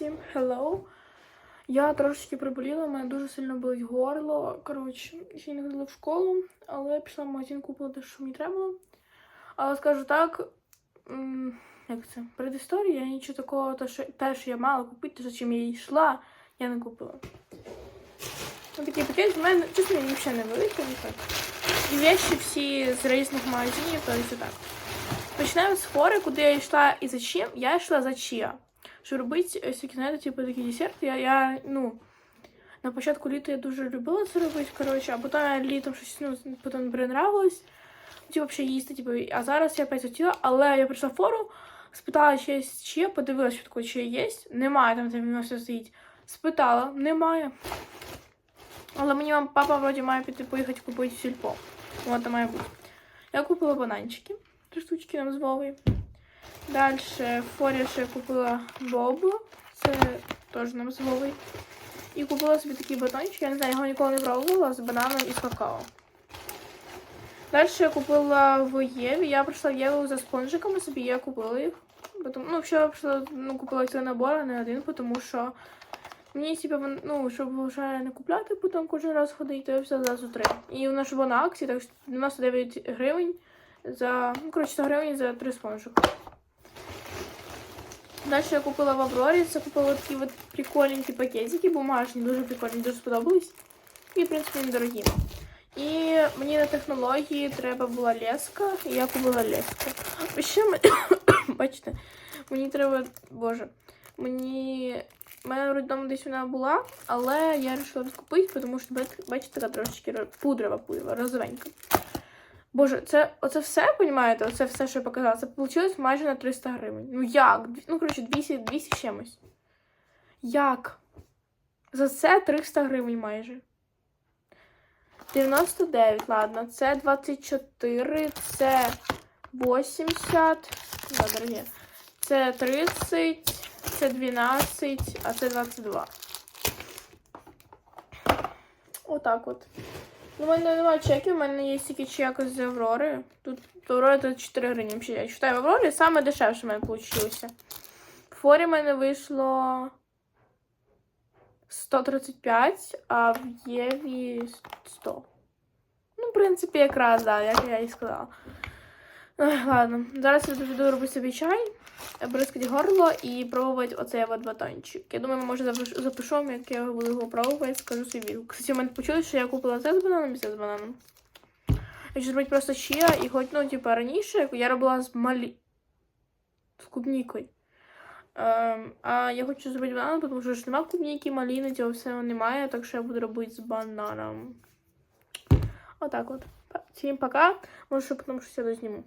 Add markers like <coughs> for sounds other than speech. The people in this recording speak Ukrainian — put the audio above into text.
Всім hello. Я трошечки приболіла, у мене дуже сильно болить горло. Коротше, ще не ходила в школу, але пішла в магазин, купила те, що мені треба. було. Але скажу так, як це, предісторія, я нічого такого, те, що, те, що я мала купити, за чим я йшла, я не купила. Ну, такий пакет в мене, чесно, він взагалі не великий. І вещи всі з різних магазинів, то есть так. Починаємо з фори, куди я йшла і за чим. Я йшла за чия. Щоб робити е, всякі, знаєте, типу такі десерти. Я, я, ну, на початку літа я дуже любила це робити, коротше, а потім літом щось, ну, потім не нравилось. Ті взагалі їсти, типу, а зараз я опять хотіла, але я прийшла в фору, спитала, чи є чия, подивилася, що таке чия є. Немає там, де воно все стоїть. Спитала, немає. Але мені вам папа вроді має піти поїхати купити сільпо. Вот має бути. Я купила бананчики. Три штучки нам з Вовою. Далі форі ще купила бобу. Це теж нам з Вовою. І купила собі такий батончик. Я не знаю, його ніколи не пробувала з бананом і з какао. Далі я купила в Єві. Я прийшла в Єву за спонжиками собі, я купила їх. Потім, ну, вчора прийшла, ну, купила цей набор, а не один, тому що Мені типу, ну, щоб вже не купляти, потім кожен раз ходити, то я взяла зразу три. І у нас була на акції, так що 99 гривень за. Ну, коротше, 100 гривень за три спонжика. Далі я купила в Аврорі, це купила такі от пакетики, бумажні, дуже прикольні, дуже сподобались. І, в принципі, недорогі. І мені на технології треба була леска, і я купила леску. Ще ми... <coughs> бачите, мені треба. Боже, мені. У мене вроді десь вона була, але я вирішила розкупити, тому що бачите, така трошечки ро- пудрова пудрова, розовенька. Боже, це оце все, понімаєте? Оце все, що я показала, це вийшло майже на 300 гривень. Ну як? Ну, коротше, 200, 200 з чимось. Як? За це 300 гривень майже. 99, ладно, це 24, це 80. Да, дорогі. Це 30, це 12, а це 22. Отак от. У мене немає чеків, у мене є тільки чек з Аврори. Тут Аврора тут 4 гривні. Я читаю в Аврорі, саме дешевше в мене вийшло. В Форі в мене вийшло 135, а в Єві 100. Ну, в принципі, якраз, да, як я і сказала. Ладно, зараз я буду робити собі чай, бризкати горло і пробувати оцей от батончик. Я думаю, може запишу, як я буду його пробувати, скажу відгук. Кстати, у мене почули, що я купила це з бананом і це з бананом. Якщо зробити просто чия, і хоч, ну, типа, раніше я робила з малі... з клубнікою. Ем, а я хочу зробити банан, тому що ж нема клубніки, маліни, цього всього немає, так що я буду робити з бананом. Отак от. Всім пока. Может, потому что я дозніму.